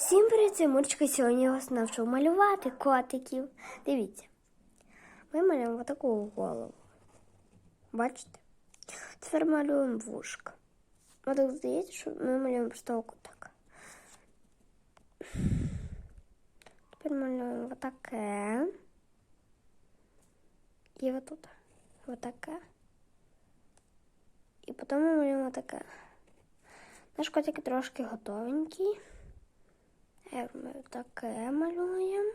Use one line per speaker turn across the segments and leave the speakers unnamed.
Всім привіт, це Мурчика. Сьогодні я вас навчу малювати котиків. Дивіться. Ми малюємо таку голову. Бачите? Тепер малюємо вушка. Ось так здається, що ми малюємо просто так. Тепер малюємо отаке. І отут. Отаке. І потім ми малюємо таке. Наш котик трошки готовенький. Е, Ми таке малюємо.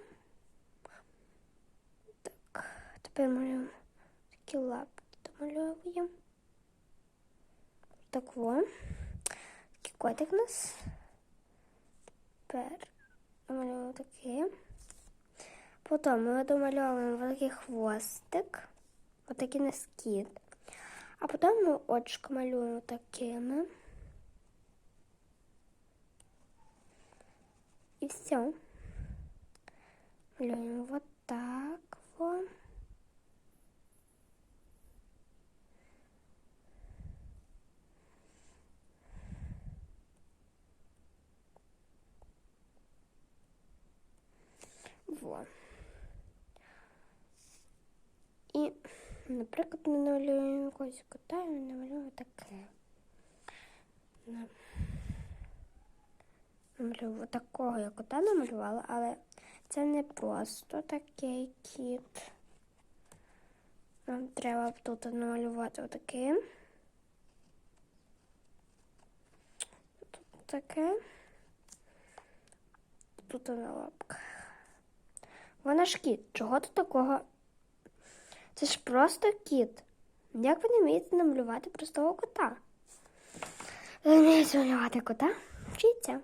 Так, тепер малюємо такі лапки домальовуємо. Так во. Такий котик у нас. Тепер намалюємо таке. Потім ми домальовуємо такий хвостик. Отакий наскід. А потім ми очко малюємо такими. И все. Малюем вот так вот. Во. І, наприклад, ми намалюємо якогось кота і намалюємо таке. На- такого я кота намалювала, але це не просто такий кіт. Нам треба тут намалювати отаким. Тут таке. Тут на лапках. Вона ж кіт. Чого тут такого? Це ж просто кіт. Як ви не вмієте намалювати простого кота? Ви вмієте малювати кота? Вчіться.